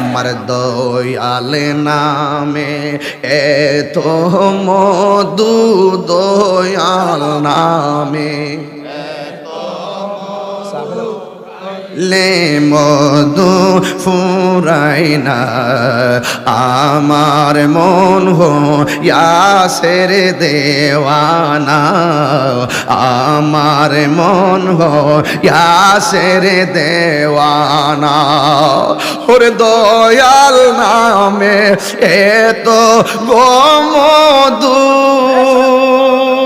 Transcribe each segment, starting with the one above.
আমার দয়াল নামে এত মধু দয়াল নামে। লে মধু ফুরাই না। আমার মন হো ইয়াসের দেওয়ানা। আমার মন হো ইয়াসের দেওয়ানা। ওরে দয়াল নামে এত ইউ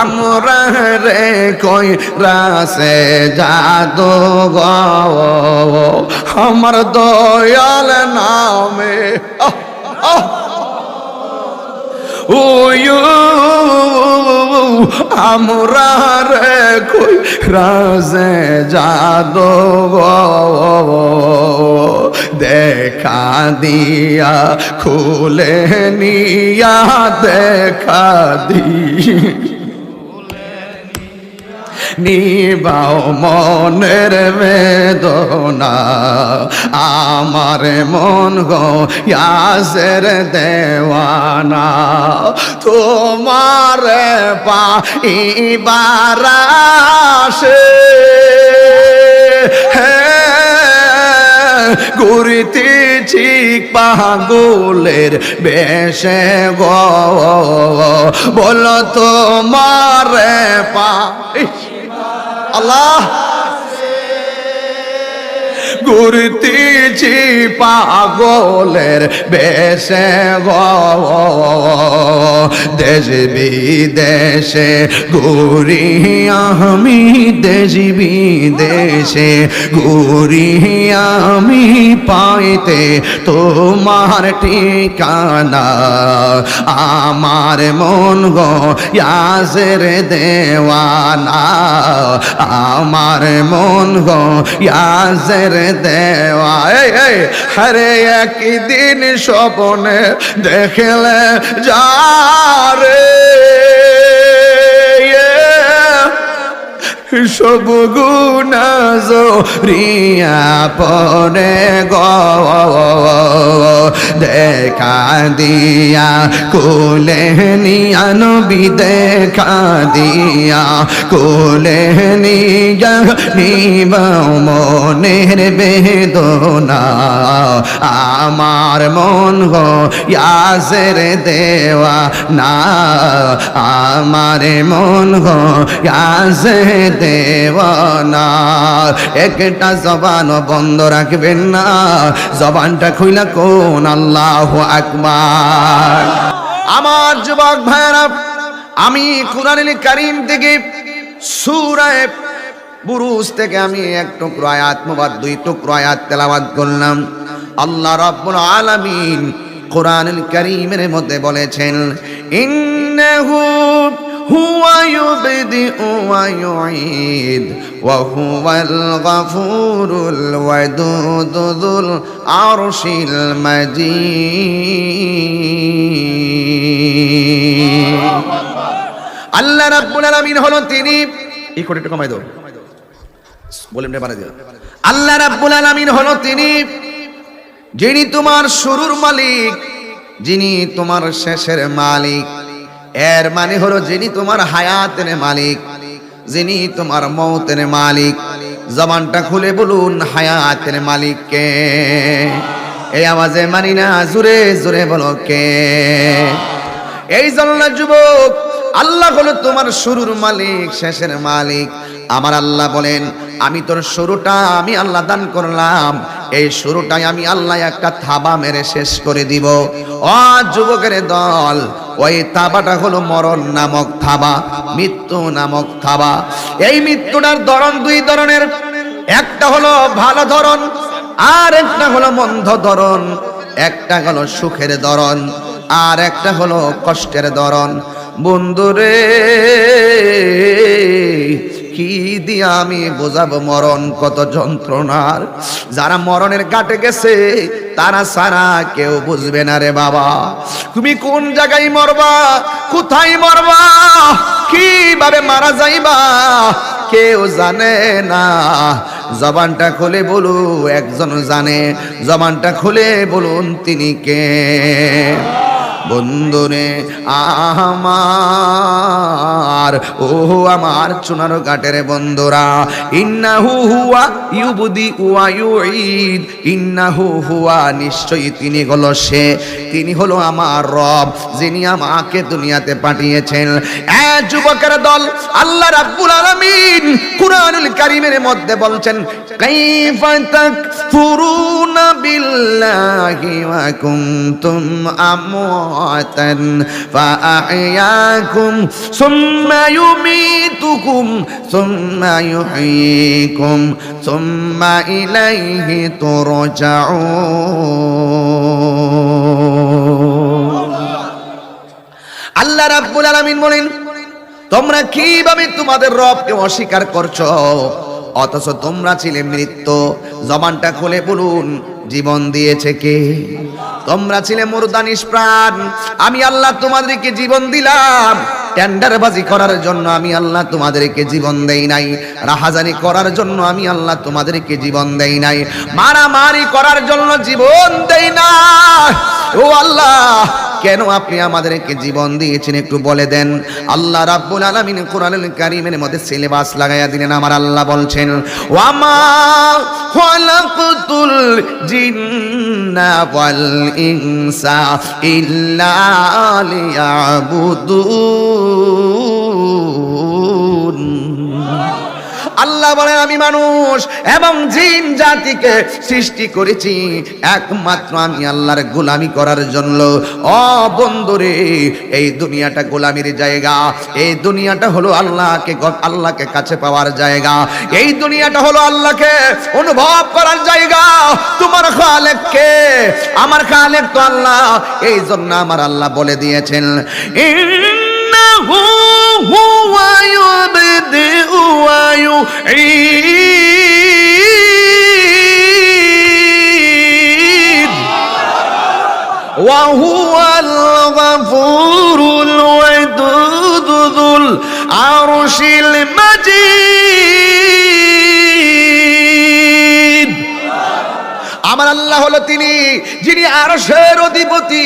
আমরা রে কই রাসে জাদু গো আমার দয়াল নামে আহ। উয়ু আমরা রে কই রাজে যাদো দেখা দিয়া খুলে নিয়া দেখা দিয়া নিবাও মনের বেদনা। আমার মন গো ইয়াসের দেওয়ানা। তোমার পা ইবারাসে ঘুরিতেছি পাগলের বেশে গো। বলো তোমার পা আল্লাহ ঘুরতেছি পাগলের বেশে গো। দেশ ঘুরি আমি, দেশ বিদেশে ঘুরি আমি পাইতে তোমার ঠিকানা। আমার মন গো ইয়াসের দেওয়ানা। আমার মন গো ইয়াসের দেওয়া। হরে একদিন স্বপনে দেখলে যা সব রিয়া পরে গ, দেখা দিয়া, কোলে নিয়া নবী দেখা দিয়া, কোলে নিয়া নিব মনের বেদনা। আমার মন গো ইয়াসের দেওয়া না আমার মন গো ইয়াসের দেওয়ানা। একটা জবান বন্ধ রাখবেন না। জবানটা খুইলা কোন আল্লাহ আকবার। আমার যুবক ভাইরা আমি কুরআনুল কারীম থেকে সূরায়ে বুরুজ থেকে আমি এক টুকরো আয়াত মুবাদ, দুই টুকরো আয়াত তেলাওয়াত করলাম। আল্লাহ রাব্বুল আলামিন কোরআনুল কারীমের মধ্যে বলেছেন, ইন্নাহু ওয়া ইউঈদ, ওয়া হুয়াল গফুরুল ওয়াদুদ যুল আরশিল মাজিদ। আল্লাহ রাব্বুল আলামিন হলো তিনি। এই কোটিটা কমাই দাও। বলেন রে বাড়া দিও। আল্লাহ রাব্বুল আলামিন হলো তিনি, যিনি তোমার শুরুর মালিক, যিনি তোমার শেষের মালিক। এর মানে হলো যিনি তোমার হায়াতের মালিক, যিনি তোমার মৌতের মালিক। জবানটা খুলে বলুন, হায়াতের মালিক কে? এই আওয়াজে মানি না, জোরে জোরে বলো কে? এই জন্য যুবক, আল্লাহ হলো তোমার শুরুর মালিক, শেষের মালিক। আমার আল্লাহ বলেন আমি তোর শুরুটা আমি আল্লাহ দান করলাম। এই শুরুটাই আমি আল্লাহ একটা থাবা মেরে শেষ করে দিব। অ যুবকের দল, ওই থাবাটা হলো মরণ নামক থাবা, মৃত্যু নামক থাবা। এই মৃত্যুটার ধরন দুই ধরনের। একটা হলো ভালো ধরন, আর একটা হলো মন্ধ ধরন। একটা হলো সুখের ধরন, আর একটা হলো কষ্টের ধরন। বন্ধুরে কি দিয়ে আমি বোঝাবো মরণ কত যন্ত্রণার? যারা মরণের কাটে গেছে, তারা সারা কেউ বুঝবে না রে বাবা। তুমি কোন জায়গায় মরবা? কোথায় মরবা? কীভাবে মারা যাইবা? কেউ জানে না। জবানটা খুলে বলু, একজন জানে। জবানটা খুলে বলুন তিনি কে? বন্ধুরে, আমার, ও আমার চুনার কাটের বন্ধুরা, ইন্নাহু হুয়া ইউবদি ওয়া ইউঈদ, ইন্নাহু হুয়া নিশ্চয়ই তিনি হলো সে, তিনি হলো আমার রব, যিনি আমাকে দুনিয়াতে পাঠিয়েছেন। এ যুবকের দল, আল্লাহ রাব্বুল আলামিন কুরআনুল কারীমের মধ্যে বলছেন, কাইফা তাকফুরুনা বিল্লাহি ওয়া কুনতুম আমওয়াতান ফাআহইয়াকুম সুম্মা ইউমীতুকুম সুম্মা ইউহয়িকুম সুম্মা ইলাইহি তুরজাউন আল্লাহ রাব্বুল আলামিন বলেন, তোমরা কীভাবে তোমাদের রবকে অস্বীকার করছ? অথচ তোমরা ছিলে মৃত্যু। জবানটা খুলে বলুন জীবন দিয়েছে কে? তোমরা ছিলে মুরদা নিষ্প্রাণ আমি আল্লাহ তোমাদেরকে জীবন দিলাম। টেন্ডারবাজি করার জন্য আমি আল্লাহ তোমাদেরকে জীবন দেই নাই। রাহাজানি করার জন্য আমি আল্লাহ তোমাদেরকে জীবন দেই নাই। মারামারি করার জন্য জীবন দেই না। ও আল্লাহ কেন আপনি আমাদেরকে জীবন দিয়েছেন একটু বলে দেন? আল্লাহ রাব্বুল আলামিন কোরআনুল কারীমের মধ্যে সিলেবাস লাগাইয়া দিলেন, আমার আল্লাহ বলছেন, ওয়ামা খালাকতুল জিন্না ওয়াল ইনসা ইল্লা লিয়াবুদুন। আল্লাহ বলেন, আমি মানুষ এবং জিন জাতিকে সৃষ্টি করেছি। একমাত্র আমি আল্লাহর গোলামি করার জন্য। অ বন্ধুরে, এই দুনিয়াটা গোলামির জায়গা। এই দুনিয়াটা হলো আল্লাহকে আল্লাহকে কাছে পাওয়ার জায়গা। এই দুনিয়াটা হলো আল্লাহকে অনুভব করার জায়গা। তোমার খালেককে, আমার খালেক তো আল্লাহ এই জন্য আমার আল্লাহ বলে দিয়েছেন। ইন্নাহু হুয়া يبدئ ويعيد وهو الغفور الودود ذو العرش المجيد আমার আল্লাহ হলো তিনি যিনি আরশের অধিপতি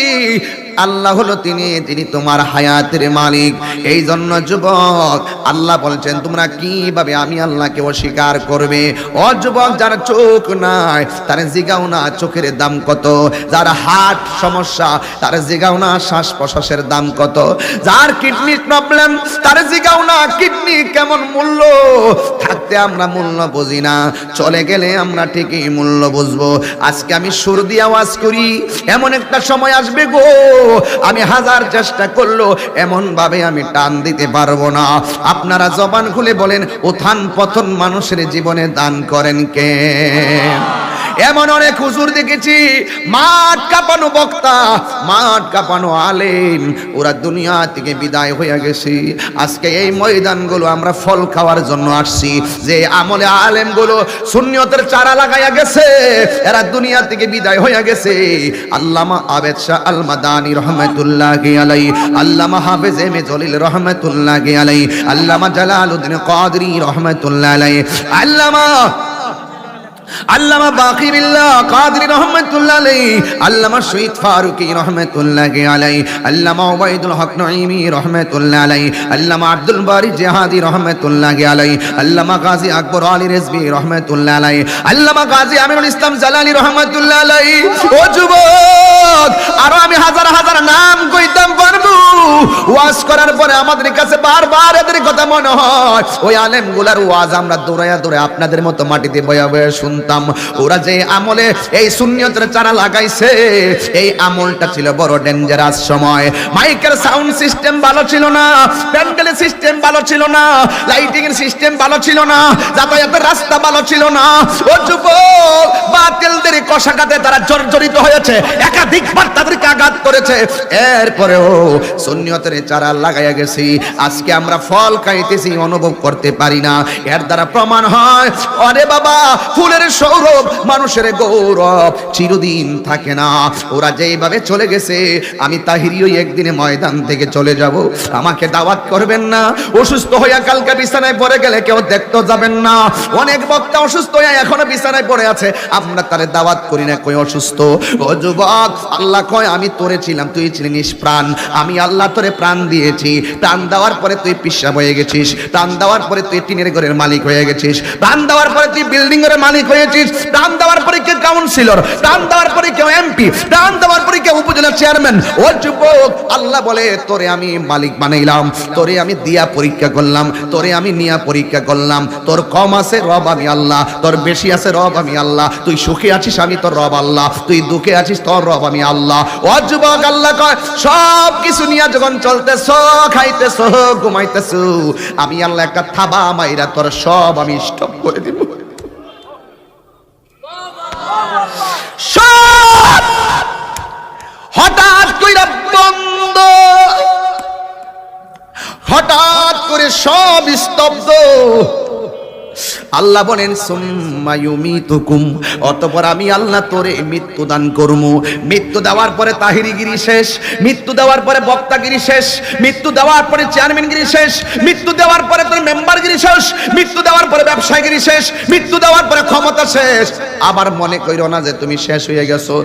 আল্লাহ হলো তিনি তিনি তোমার হায়াতের মালিক। এই জন্য যুবক, আল্লাহ বলছেন, তোমরা কীভাবে আমি আল্লাহকে অস্বীকার করবে? ও যুবক, যার চোখ নাই, তার জিগাও না, চোখের দাম কত? যার হার্ট সমস্যা, তার জিগাও না শ্বাস প্রশ্বাসের দাম কত? যার কিডনি প্রবলেম তার জিগাও না, কিডনি কেমন মূল্য? থাকতে আমরা মূল্য বুঝি না, চলে গেলে আমরা ঠিকই মূল্য বুঝব। আজকে আমি সুর দিয়ে আওয়াজ করি, এমন একটা সময় আসবে গো। আমি হাজার চেষ্টা করল এমনভাবে আমি টান দিতে পারব না। আপনারা জবান খুলে বলেন, উত্থান পতন মানুষের জীবনে দান করেন কে? এমন অনেক হুজুর দেখেছি, মাঠ কাঁপানো বক্তা, মাঠ কাঁপানো আলেম। ওরা দুনিয়া থেকে বিদায় হয়ে গেছে। আজকে এই ময়দানগুলো আমরা ফল খাওয়ার জন্য আসছি। যে আমলে আলেমগুলো শূন্যতের চারা লাগাইয়া গেছে, এরা দুনিয়া থেকে বিদায় হয়ে গেছে। আল্লামা আবেদ শাহ আল মাদানি রহমতুল্লাহ আলাই আল্লামা হাফেজ এম জলিল রহমতুল্লাহ আলাই আল্লামা জালালউদ্দিন কাদরি রহমতুল্লাহ আলাই আল্লামা আল্লামা বাকিবিল্লাহ কাদরি রহমাতুল্লাহ আলাইহি, আল্লামা শহীদ ফারুকী রহমাতুল্লাহ আলাইহি, আল্লামা ওবাইদুল হক নঈমি রহমাতুল্লাহ আলাইহি, আল্লামা আব্দুল বারি জিহাদি রহমাতুল্লাহ আলাইহি, আল্লামা গাজী আকবর আলী রিজভী রহমাতুল্লাহ আলাইহি, আল্লামা গাজী আমিরুল ইসলাম জালালি রহমাতুল্লাহ আলাইহি। ও যুবক, আরও আমি হাজার হাজার নাম কইতাম পারব। ওয়াজ করার পরে আমাদের কাছে বারবার এদের কথা মনে হয়। ওই আলেমগুলার ওয়াজ আমরা দৌড়াইয়া দৌড়ে আপনাদের মতো মাটিতে বয়া বয়া শুনতাম ওরা যে আমলে এই শূন্যতের চারা লাগাইছে, এই আমলটা ছিল বড় ডেঞ্জারাস সময়। মাইকের সাউন্ড সিস্টেম ভালো ছিল না প্যান্ডেলের সিস্টেম ভালো ছিল না লাইটিং এর সিস্টেম ভালো ছিল না, যাতায়াতের রাস্তা ভালো ছিল না। ও যুবক, বাতিলদের কষাঘাতে তারা জর্জরিত হয়েছে একাধিকবার তাদেরকে আঘাত করেছে। এরপরেও সুন্নিয়তের চারা লাগাইয়া গেছি। আজকে আমরা ফল খাইতেছি, অনুভব করতে পারি না। এর দ্বারা প্রমাণ হয় আরে বাবা, ফুলের সৌরভ, মানুষের গৌরব চিরদিন থাকে না। ওরা যেইভাবে চলে গেছে, আমি তাহিরিও একদিনে ময়দান থেকে চলে যাব। আমাকে দাওয়াত করবেন না। অসুস্থ হইয়া কালকে বিছানায় পড়ে গেলে কেউ দেখতে যাবেন না। অনেক বক্তা অসুস্থ হইয়া এখনও বিছানায় পড়ে আছে। আমরা তারে দাওয়াত করি না, কই অসুস্থ? ও যুবক, আল্লাহ কয়, আমি তোরে ছিলাম, তুই ছিলি নিষ্প্রাণ। আমি আল্লাহ তোরে প্রাণ দিয়েছি। প্রাণ দেওয়ার পরে তুই পিসাব হয়ে গেছিস। প্রাণ দেওয়ার পরে তুই টিনের ঘরের মালিক হয়ে গেছিস। প্রাণ দেওয়ার পরে তুই বিল্ডিং এর মালিক হয়েছিস। প্রাণ দেওয়ার পরে কেউ কাউন্সিলর প্রাণ দেওয়ার পরে কেউ এমপি প্রাণ দেওয়ার পরে কেউ উপজেলা চেয়ারম্যান ও যুবক, আল্লাহ বলে, তোরে আমি মালিক বানাইলাম, তোরে আমি দিয়া পরীক্ষা করলাম, তোরে আমি নিয়া পরীক্ষা করলাম। তোর কম আছে রব আমি আল্লাহ, তোর বেশি আছে রব আমি আল্লাহ। তুই সুখে আছিস আমি তোর রব আল্লাহ, তুই দুঃখে আছিস তোর রব আমি আল্লাহ। ও যুবক, আল্লাহ কয় সব কিছু নিয়ে যখন চলতেছ, খাইতেছ, ঘুমাইতেছ, আমি আল্লাহ একটা থাবা মাইরা তোর সব আমি স্টপ করে দিব। সব হঠাৎ কইরা বন্ধ হঠাৎ করে সব স্তব্ধ। আল্লাহ বলেন অতঃপর আমি আল্লাহ তোরে মৃত্যু দান করমু। মৃত্যু দেওয়ার পরে তাহিরিগিরি শেষ, মৃত্যু দেওয়ার পরে বক্তাগিরি শেষ, মৃত্যু দেওয়ার পরে চেয়ারম্যানগিরি শেষ, মৃত্যু দেওয়ার পরে তোর মেম্বারগিরি শেষ, মৃত্যু দেওয়ার পরে ব্যবসায়গিরি শেষ, মৃত্যু দেওয়ার পরে ক্ষমতা শেষ। আবার মনে কইরো না যে তুমি শেষ হয়ে গেছো।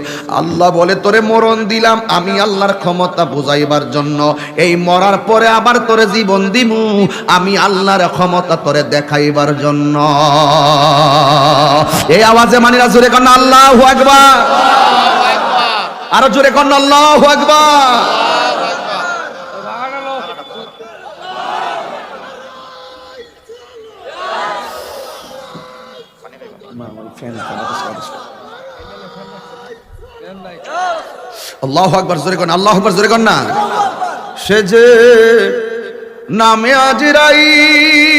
আল্লাহ বলে, তোরে মরণ দিলাম আমি আল্লাহর ক্ষমতা বুঝাইবার জন্য। এই মরার পরে আবার তোরে জীবন দিমু। আমি আল্লাহর ক্ষমতা তোরে দেখাইবার জন্য। এই আওয়াজে মানিরা জোরে কন্যা আল্লাহ আকবার। আরও জোরে কন্যা আল্লাহ আকবার। আল্লাহ আকবার, জোরে কন্যা আল্লাহ আকবার, জোরে কন্যা সে যে নামে আজিরাইল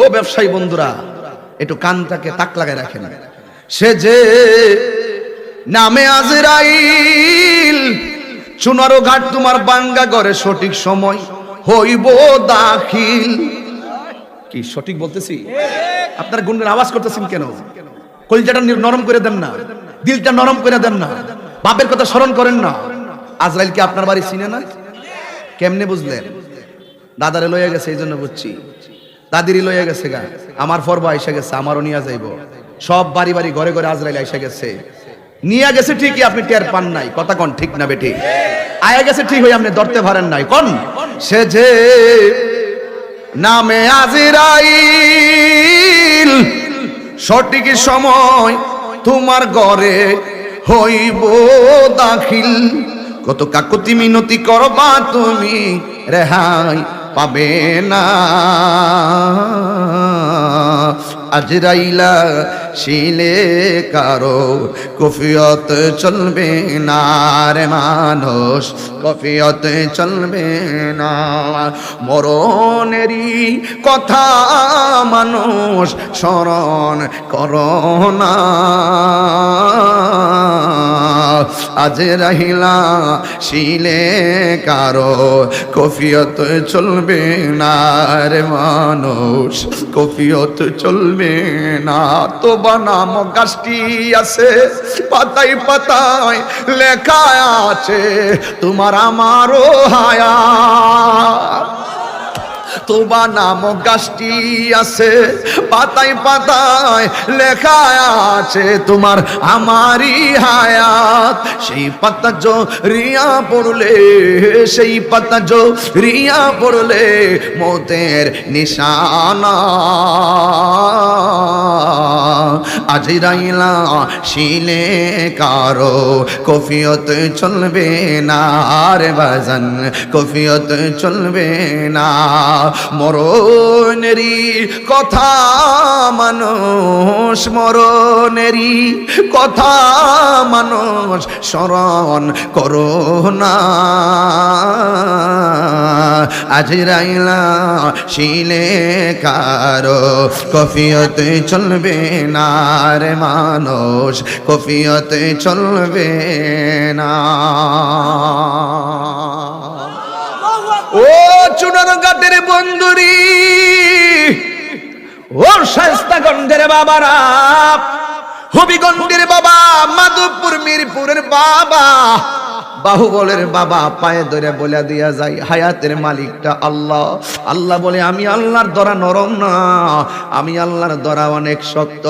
ও ব্যবসায়ী বন্ধুরা, একটু কানটাকে তাক লাগায় রাখেন। সে যে নামে আজরাইল, চুনারো ঘাট তোমার বাঙ্গা করে সঠিক সময় হইব দাখিল। কি সঠিক বলতেছি? আপনার গুণের আওয়াজ করতেছেন কেন? কলিজাটা নরম করে দেন না। দিলটা নরম করে দেন না। বাপের কথা স্মরণ করেন না। আজরাইল কি আপনার বাড়ি চিনে না? কেমনে বুঝলেন? দাদারে লইয়া গেছে, এই জন্য বুঝছি। দাদিরি লইয়া গেছে গা। আমার পর্ব আইসা গেছে, আমারও নিয়ে যাইব। সব বাড়ি বাড়ি ঘরে ঘরে আজরাইল আইসা গেছে। নিয়ে গেছে ঠিকই, আপনি টের পান নাই। কথা কন, ঠিক না বেটি আয়া গেছে ঠিক হয়ে আপনি ধরতে পারেন নাই। কোন? সে যে নামে আজিরাইল, সঠিক সময় তোমার ঘরে হইব দাখিল। কত কাকুতি মিনতি করবা তুমি, রেহাই। পাবে না। আজরাইলা শিলে কারও কফিয়ত চলবে না রে মানুষ, কফিয়ত চলবে না। মরণেরই কথা মানুষ স্মরণ করোনা আজ রহিলা শিলে কারও কফিয়ত চলবে না রে মানুষ, কফিয়ত চলবে না তো বানাম গাছটি আছে পাতায় পাতায় লেখা আছে তোমার আমারও হায়া। তোবা নাম গাছটি আছে, পাতায় পাতায় লেখা আছে তোমার আমারই হায়াত। সেই পাতা জো রিয়া পড়লে, সেই পাতা জো রিয়া পড়লে মতের নিশানা। আজি রাইলা শিলে কারও কফিয়ত চলবে না রে বাজান কফিয়ত চলবে না। মরণেরই কথা মানুষ মরণেরই কথা মানুষ স্মরণ করো না। আজ রাইলা শিলে কারও কফিয়ত চলবে না রে মানুষ কফিয়তে চলবে না। ও চুনার গাটের বন্ধুরি। ও শাস্তাগঞ্জের বাবারা হবিগঞ্জের বাবা মাধবপুর মিরপুরের বাবা। বাহুবলের বাবা পায়ে ধরে বলে দিয়া যায়, হায়াতের মালিকটা আল্লাহ। আল্লাহ বলে, আমি আল্লাহর দরা নরম না, আমি আল্লাহর দরা অনেক শক্ত।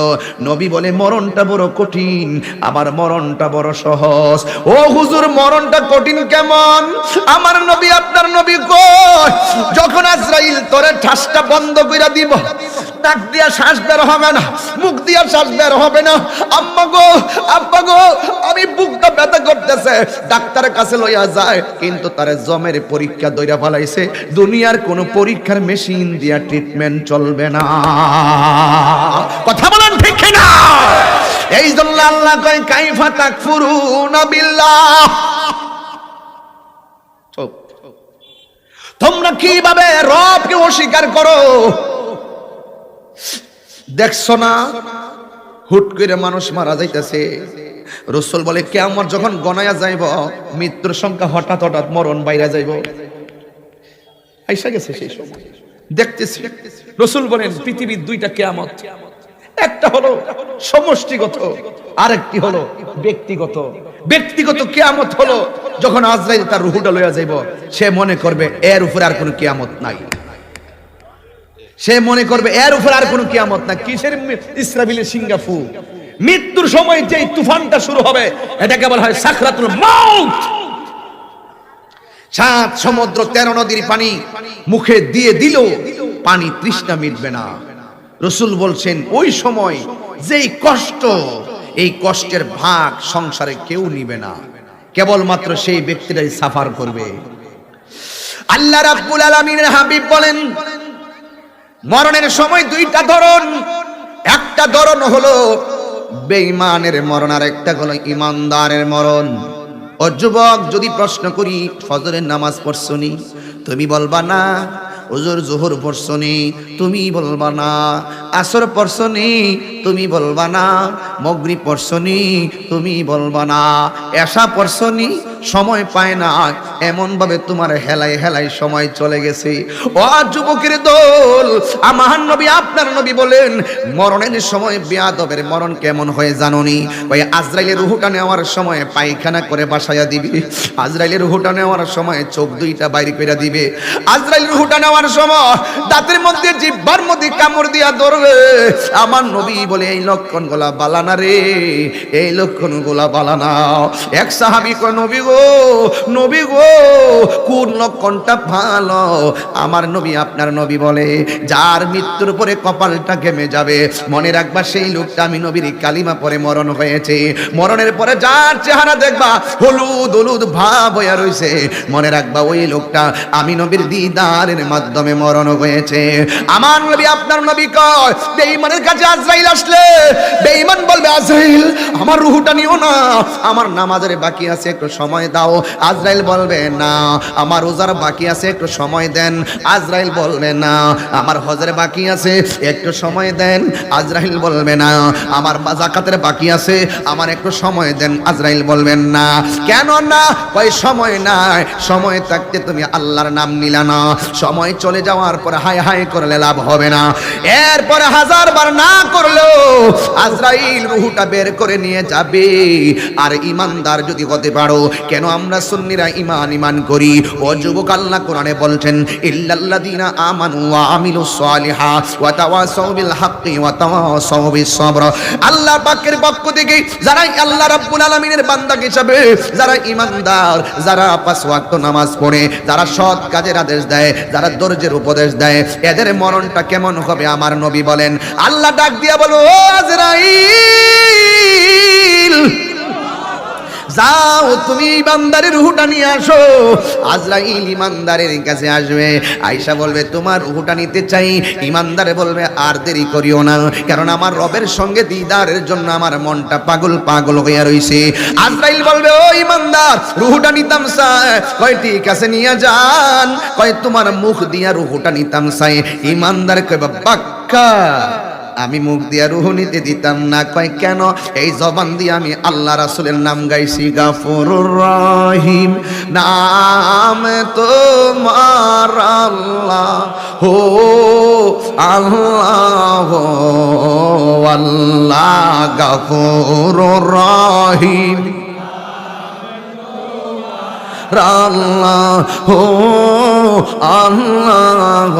নবী বলে, মরণটা বড় কঠিন আবার মরণটা বড় সহজ। ও হুজুর, মরণটা কঠিন কেমন? আমার নবী, আপনার নবী কই? যখন আজরাইল তোরে ঠাসটা বন্ধ কইরা দিব, নাক দিয়া শ্বাস বের হবে না, মুখ দিয়া শ্বাস বের হবে না। আম্মা গো, আব্বা গো, আমি বুকটা ব্যথা করতেছে ডাক্তারের কাছে লইয়া যায়, কিন্তু তারে জমের পরীক্ষা দইরা ফেলাইছে। দুনিয়ার কোনো পরীক্ষার মেশিন দিয়া ট্রিটমেন্ট চলবে না। কথা বলেন ঠিক না এই জন্য আল্লাহ কয়, কাইফা তাকফুরুনা বিল্লাহ। তোমরা কীভাবে রবকে অস্বীকার করো? দেখছ না? হুট করে মানুষ মারা যাইতেছে। রসুল বলে কেমন যখন গনায়া যাইব, মৃত্যুর সংখ্যা হঠাৎ হঠাৎ মরণ বাইরে যাইব। আইসা গেছে সেই সময়। দেখতেছি, রসুল বলেন, পৃথিবীর দুইটা কেয়ামত। একটা হলো সমষ্টিগত, আরেকটি হলো ব্যক্তিগত। ব্যক্তিগত কেয়ামত হলো যখন আজরাইল তার রুহুটা লইয়া যাইব, সে মনে করবে, এর উপরে আর কোনো কেয়ামত নাই। সে মনে করবে, এর উপর আর কোনো কিয়ামত না কিসের ইসরাবিলের সিঙ্গাফু মৃত্যুর সময় যে তুফানটা শুরু হবে, এটাকে বলা হয় সাখরাতুল মাউত। সাত সমুদ্র, তেরো নদীর পানি মুখে দিয়ে দিল পানি তৃষ্ণা মিটবে না। রসুল বলছেন, ওই সময় যেই কষ্ট, এই কষ্টের ভাগ সংসারে কেউ নিবে না। কেবলমাত্র সেই ব্যক্তিরাই সাফার করবে। আল্লাহ রাব্বুল আলামিনের হাবিব বলেন, মরণের সময় দুইটা ধরন। একটা ধরন হলো বেঈমানের মরণ আর একটা হলো ইমানদারের মরণ। ও যুবক, যদি প্রশ্ন করি, ফজরের নামাজ পড়ছনি? তুমি বলবা না। ওজোর জোহর পড়ছনি? তুমি বলবা না। আসর পড়ছনি? তুমি বলবা না। মগরি পড়ছনি তুমি বলবা না। এসা পড়ছনি সময় পায় না। এমন ভাবে তোমার হেলাই হেলাই সময় চলে গেছে। ও যুবকের দল, আমার নবী, আপনার নবী বলেন, মরণের সময় বিয়াদবের মরণ কেমন হয়ে জাননি ওই আজরাইলের রুহুটা নেওয়ার সময় পায়খানা করে বাসায়া দিবে। আজরাইলের রুহুটা নেওয়ার সময় চোখ দুইটা বাইরে করে দিবে। আজরাইল রুহুটা নেওয়ার সময় দাঁতের মধ্যে জিব্বার মধ্যে কামড় দিয়া ধরবে। আমার নবী বলে, এই লক্ষণ গোলা বালানা রে? এই লক্ষণ গোলা বালানা এক সাহাবি কয়, নবী গো নবী গো, কোন লক্ষণটা ভালো? আমার নবী আপনার নবী বলে, যার মৃত্যুর পরে কপালটা ঘেমে যাবে। মনে রাখবা, সেই লোকটা আমি নবীর কালিমা পরে মরণ হয়েছে। মরণের পরে যার চেহারা দেখবা, হলুদ হলুদ ভাব হইয়া রইছে। মনে রাখবা, ওই লোকটা আমি নবীর দিদারের মাধ্যমে মরণ হয়েছে। আমার নবী আপনার নবী কয়, বেঈমানের কাছে আজরাইল আসলে, বেঈমান বলবে, আজরাইল, আমার রুহুটা নিও না, আমার নামাজের বাকি আছে, একটু সময় দাও। আজরাইল বলবে, না, আমার রোজার বাকি আছে, একটু সময় দেন। আজরাইল বলবে, না, আমার হজের বাকি আছে, একটু সময় দেন। আজরাইল বলবে, না, আমার জাকাতের বাকি আছে, আমার একটু সময় দেন। আজরাইল বলবেন না। কেন না? কই সময় নাই, সময় থাকতে তুমি আল্লাহর নাম নিলা না। সময় চলে যাওয়ার পর হাই হাই করলে লাভ হবে না। এরপরে হাজার বার না করলেও আজরাইল রুহুটা বের করে নিয়ে যাবে। আর ইমানদার যদি হতে পারো, কেন আমরা সুন্নিরা ইমান ইমান করি? ও যুবক আল্লাহ কোরআনে বলছেন আমানু ওয়া হাক্কি ওয়া সবর। পক্ষ থেকে যারা আল্লাহ রাব্বুল আলামিনের বান্দা যারা ইমানদার যারা পাঁচ ওয়াক্ত নামাজ পড়ে, যারা সৎ কাজের আদেশ দেয়, যারা দর্জের উপদেশ দেয়, এদের মরণটা কেমন হবে আমার নবী বলেন। আল্লাহ ডাক দিয়া বলো, ও আজরাইল! যাও তুমি ইমানদারের রুহুটা নিয়ে আসো। আজরাইল ইমানদারের কাছে আসবে। আয়সা বলবে, তোমার রুহুটা নিতে চাই। ইমানদারে বলবে, আর দেরি করিও না। কারণ আমার রবের সঙ্গে দিদারের জন্য আমার মনটা পাগল পাগল হইয়া রইছে। আজরাইল বলবে, ও ইমানদার রুহুটা নিতাম চাই। কয়, ঠিক আছে, নিয়ে যান। কয়, তোমার মুখ দিয়া রুহুটা নিতাম চাই। ইমানদার কয় বাক্কা। আমি মুখ দিয়া রুহু নিতে দিতাম না। কয়, কেন? এই জবান দিয়ে আমি আল্লাহ রাসুলের নাম গাইছি গাফর রহিম। নাম তোমার আল্লাহ হো আল্লাহ আল্লাহ গাফর রহিম। আল্লাহ হো আল্লাহ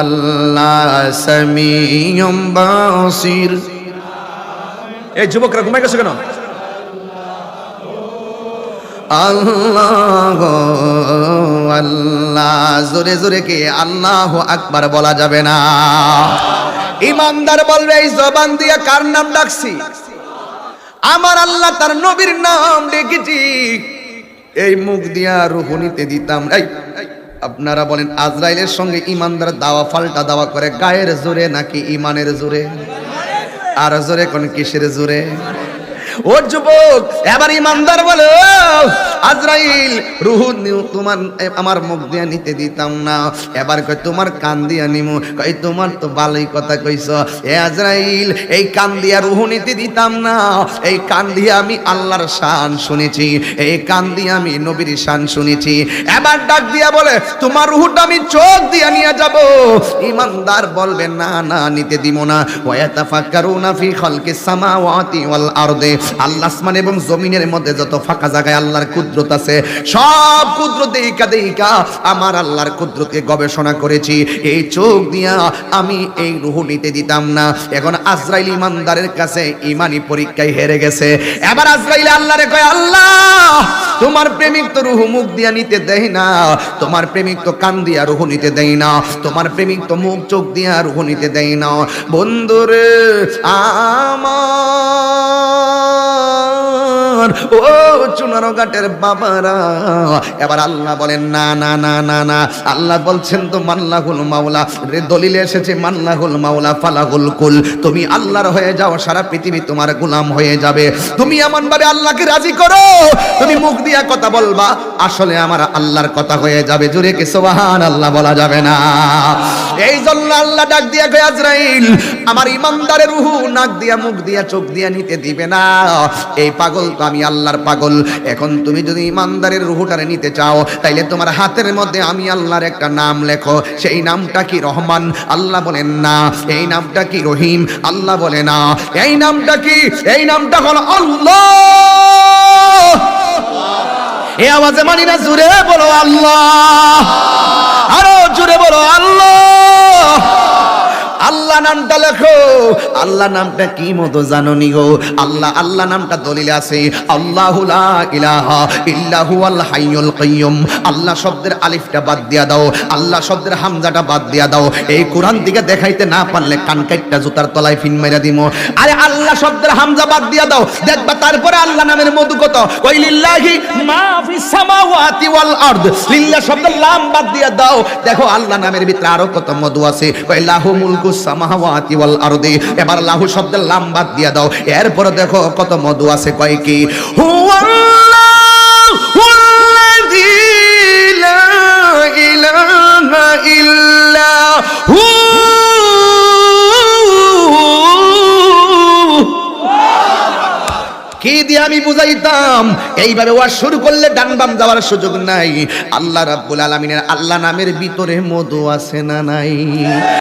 আল্লাহ সামিয়ম বাসির। এই যুবকরা ঘুমাই গেছে কেন? আল্লাহ আল্লাহ জোরে জোরে কে আল্লাহ আকবার বলা যাবে না। ইমানদার বলবে এই জবান দিয়া কার নাম ডাকছি? আমার আল্লাহ তার নবীর নাম ডেকেছি এই মুখ দিয়া রুহু নিতে দিতাম। এই, আপনারা বলেন, আজরাইলের সঙ্গে ইমানদার দাওয়া, ফাল্টা দাওয়া করে, গায়ের জোরে নাকি ইমানের জোরে? আর জোরে কোন কিসের জোরে? ও যুবক, এবার ইমানদার বলে, আজরাইল, রুহু তোমার আমার মুখ দিয়া নিতে দিতাম না। এবার কই তোমার কান দিয়া নিমু। কই তোমার তো ভালোই কথা কইছ। এ আজরাইল, এই কান দিয়া রুহু নিতে দিতাম না। এই কান দিয়া আমি আল্লাহর শান শুনেছি। এই কান দিয়া আমি নবীর শান শুনেছি। এবার ডাক দিয়া বলে, তোমার রুহুটা আমি চোখ দিয়া নিয়ে যাব। ইমানদার বলবে, না না, নিতে দিব না। ওয়াতাফাক্কারুনা ফি খালকিস সামাওয়াতি ওয়াল আরদে। আল্লাহ আসমান এবং জমিনের মধ্যে যত ফাঁকা জায়গায় আল্লাহর কুদরত আছে, সব কুদরত দেইকা দেইকা আমার আল্লাহর কুদরতকে গবেষণা করেছি। এই চোখ দিয়া আমি এই রুহ নিতে দিতাম না। এখন আজরাইল ইমানদারের কাছে ইমানি পরীক্ষায় হেরে গেছে। এবার আজরাইল আল্লাহরে কয়, আল্লাহ, তোমার প্রেমিক তো রুহু মুখ দিয়া নিতে দেয় না। তোমার প্রেমিক তো কান দিয়া রুহু নিতে দেয় না। তোমার প্রেমিক তো মুখ চোখ দিয়া রুহু নিতে দেয় না। বন্ধুরে, আমার ও চুনারো ঘাটের বাবারা। এবার আল্লাহ বলেন, না না না না না। আল্লাহ বলছেন তো মাল্লাহুল মাওলা। রে দলিলে এসেছে মাল্লাহুল মাওলা, ফালাহুল কুল। তুমি আল্লাহর হয়ে যাও, সারা পৃথিবী তোমার গোলাম হয়ে যাবে। তুমি এমন ভাবে আল্লাহকে রাজি করো, তুমি মুখ দিয়া কথা বলবা, আসলে আমার আল্লাহর কথা হয়ে যাবে। জুড়ে কে সোবাহান আল্লাহ বলা যাবে না? এই জন্য আল্লাহ ডাক দিয়া কয়, আজরাইল, আমার ইমানদারের রুহু, নাক দিয়া, মুখ দিয়া, চোখ দিয়া নিতে দিবে না। এই পাগল তো আমি আল্লাহর পাগল। এখন তুমি যদি ইমানদারের রুহুটারে নিতে চাও, তাইলে তোমার হাতের মধ্যে আমি আল্লাহর একটা নাম লেখো। সেই নামটা কি রহমান? আল্লাহ বলেন না। এই নামটা কি রহিম? আল্লাহ বলে না। এই নামটা কি? এই নামটা হলো আল্লাহ। এ আওয়াজে মানি না, জুড়ে বলো আল্লাহ। আরও জুড়ে বলো আল্লাহ। আল্লাহ নামটা লেখো। আল্লাহ নামটা কি মতো জানো নি গো? আল্লাহ আল্লাহ নামটা দলিলে আছে। আল্লাহু ইলাহা ইল্লাহু আল হাইয়ুল কাইয়ুম। আল্লাহ শব্দের আলিফটা বাদ দিয়া দাও। আল্লাহ শব্দের হামজাটা বাদ দিয়া দাও। এই কোরআন দিকে দেখাইতে না পারলে কান কাইটটা জুতার তলায় ফিন মেরা দিমো আরে আল্লাহ শব্দের হামজা বাদ দিয়া দাও। দেখবা তারপরে আল্লাহ নামের মধু কত? কই লিল্লাহি মা ফিস সামাওয়াতি ওয়াল আরদ। লিল্লাহ শব্দের লাম বাদ দিয়া দাও। দেখো আল্লাহ নামের ভিতরে আরও কত মধু আছে। কই লাহু মুলকুস সামাওয়াতি ওয়াল আরদি। এবার লাহু শব্দের লাম বাদ দিয়া দাও। এরপরে দেখো কত মধু আছে, কয় কি? কি দিয়ে আমি বুঝাইতাম? এইভাবে ওয়াজ শুরু করলে ডান বাম যাওয়ার সুযোগ নাই। আল্লাহ রাব্বুল আলামিনের আল্লাহ নামের ভিতরে মধু আছে না নাই?